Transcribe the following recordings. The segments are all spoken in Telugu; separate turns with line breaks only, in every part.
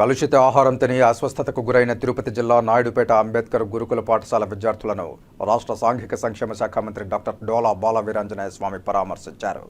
కలుషిత ఆహారం తిని అస్వస్థతకు గురైన తిరుపతి జిల్లా నాయుడుపేట అంబేద్కర్ గురుకుల పాఠశాల విద్యార్థులను రాష్ట్ర సాంఘిక సంక్షేమ శాఖ మంత్రి డాక్టర్ డోలా బాల వీరాంజనేయ స్వామి పరామర్శించారు.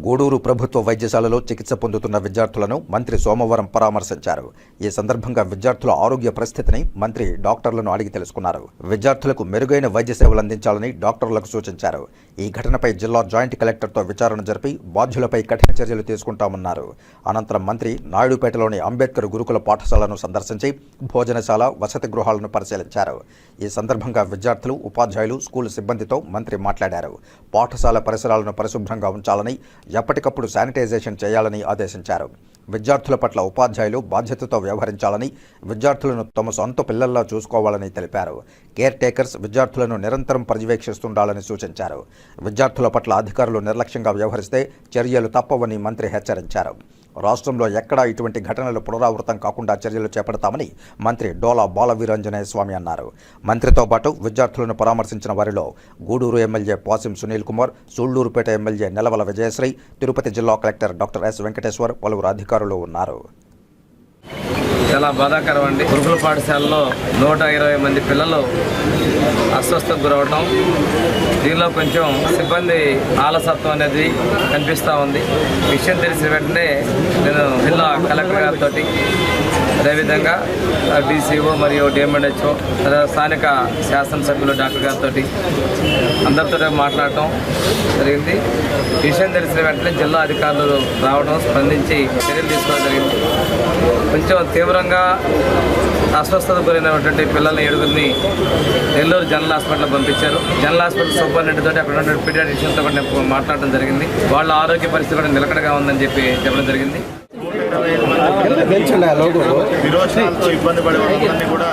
గూడూరు ప్రభుత్వ వైద్యశాలలో చికిత్స పొందుతున్న విద్యార్థులను మంత్రి సోమవారం పరామర్శించారు. ఈ సందర్భంగా విద్యార్థుల ఆరోగ్య పరిస్థితిని మంత్రి డాక్టర్లను అడిగి తెలుసుకున్నారు. విద్యార్థులకు మెరుగైన వైద్య సేవలు అందించాలని డాక్టర్లకు సూచించారు. ఈ ఘటనపై జిల్లా జాయింట్ కలెక్టర్తో విచారణ జరిపి బాధ్యులపై కఠిన చర్యలు తీసుకుంటామన్నారు. అనంతరం మంత్రి నాయుడుపేటలోని అంబేద్కర్ గురుకుల పాఠశాలను సందర్శించి భోజనశాల వసతి గృహాలను పరిశీలించారు. ఈ సందర్భంగా విద్యార్థులు ఉపాధ్యాయులు స్కూల్ సిబ్బందితో మంత్రి మాట్లాడారు. పాఠశాల పరిసరాలను పరిశుభ్రంగా ఉంచాలని ఎప్పటికప్పుడు శానిటైజేషన్ చేయాలని ఆదేశించారు. విద్యార్థుల పట్ల ఉపాధ్యాయులు బాధ్యతతో వ్యవహరించాలని విద్యార్థులను తమ సొంత పిల్లల్లా చూసుకోవాలని తెలిపారు. కేర్ టేకర్స్ విద్యార్థులను నిరంతరం పర్యవేక్షిస్తుండాలని సూచించారు. విద్యార్థుల పట్ల అధికారులు నిర్లక్ష్యంగా వ్యవహరిస్తే చర్యలు తప్పవని మంత్రి హెచ్చరించారు. రాష్ట్రంలో ఎక్కడా ఇటువంటి ఘటనలు పునరావృతం కాకుండా చర్యలు చేపడతామని మంత్రి డోలా బాలవీరాంజనేయ స్వామి అన్నారు. మంత్రితో పాటు విద్యార్థులను పరామర్శించిన వారిలో గూడూరు ఎమ్మెల్యే పాసిం సునీల్ కుమార్ సూళ్ళూరుపేట ఎమ్మెల్యే నెలవల విజయశ్రీ తిరుపతి జిల్లా కలెక్టర్ డాక్టర్ ఎస్ వెంకటేశ్వర్ పలువురు అధికారులు ఉన్నారు.
చాలా బాధాకరం అండి. గురుకుల పాఠశాలలో నూట ఇరవై మంది పిల్లలు అస్వస్థకు గురవటం. దీనిలో కొంచెం సిబ్బంది ఆలసత్వం అనేది కనిపిస్తూ ఉంది. విషయం తెలిసిన వెంటనే నేను జిల్లా కలెక్టర్ గారితో అదేవిధంగా డీసీఓ మరియు డిఎంఎన్హెచ్ఓ అదే స్థానిక శాసనసభ్యులు డాక్టర్ గారితో అందరితో మాట్లాడటం జరిగింది. విషయం తెలిసిన వెంటనే జిల్లా అధికారులు రావడం స్పందించి చర్యలు తీసుకోవడం జరిగింది. కొంచెం తీవ్రంగా అస్వస్థత గురైనటువంటి పిల్లల్ని ఏడుగురిని నెల్లూరు జనరల్ హాస్పిటల్ పంపించారు. జనరల్ హాస్పిటల్ సూపరింటెండెంట్ తోటి అక్కడ ఉన్న పీడియాట్రిషియన్తో కూడా మాట్లాడడం జరిగింది. వాళ్ళ ఆరోగ్య పరిస్థితి కూడా నిలకడగా ఉందని చెప్పి చెప్పడం జరిగింది.
విరోచనాలతో ఇబ్బంది పడే వాళ్ళందరినీ కూడా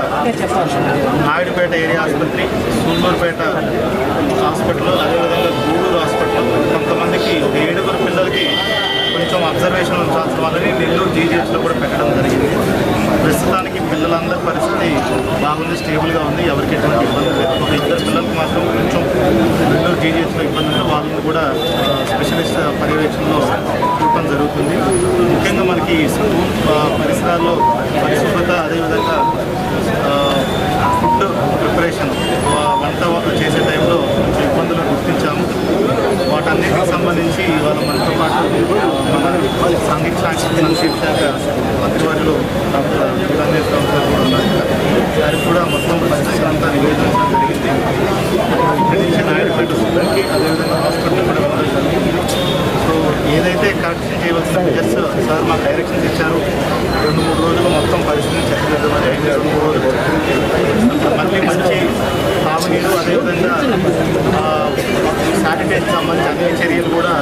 నాయుడుపేట ఏరియా ఆసుపత్రి సూళ్ళూరుపేట హాస్పిటల్ అదేవిధంగా గూడూరు హాస్పిటల్ కొంతమందికి ఏడుగురు పిల్లలకి కొంచెం అబ్జర్వేషన్ ఉంచాల్సిన వాళ్ళని నెల్లూరు జీజీహెచ్లో కూడా పెట్టడం జరిగింది. ప్రస్తుతానికి పిల్లలందరి పరిస్థితి బాగుంది స్టేబుల్గా ఉంది. ఎవరికి ఎటువంటి ఇబ్బంది లేదు. ఒక ఇద్దరు పిల్లలకు మాత్రం కొంచెం నెల్లూరు జీజీహెచ్లో ఇబ్బంది ఉంటే వాళ్ళని కూడా స్పెషలిస్ట్ పర్యవేక్షణలో చూడటం జరుగుతుంది. మనకి స్కూల్ పరిసరాల్లో పరిశుభ్రత అదేవిధంగా ఫుడ్ ప్రిపరేషన్ వంట చేసే టైంలో కొంచెం ఇబ్బందులు గుర్తించాము. వాటన్నిటికి సంబంధించి ఇవాళ మనతో పాటు మన సాంఘిక సంక్షేమ శాఖ మంత్రివర్యులు డాక్టర్ గారు కూడా ఉన్నారు. వారికి కూడా మొత్తం పరిస్థితులంతా నివేదించడం జరిగింది. ఇక్కడి నుంచి నాయుడుపేట అదేవిధంగా హాస్పిటల్ కూడా చర్యలు కూడా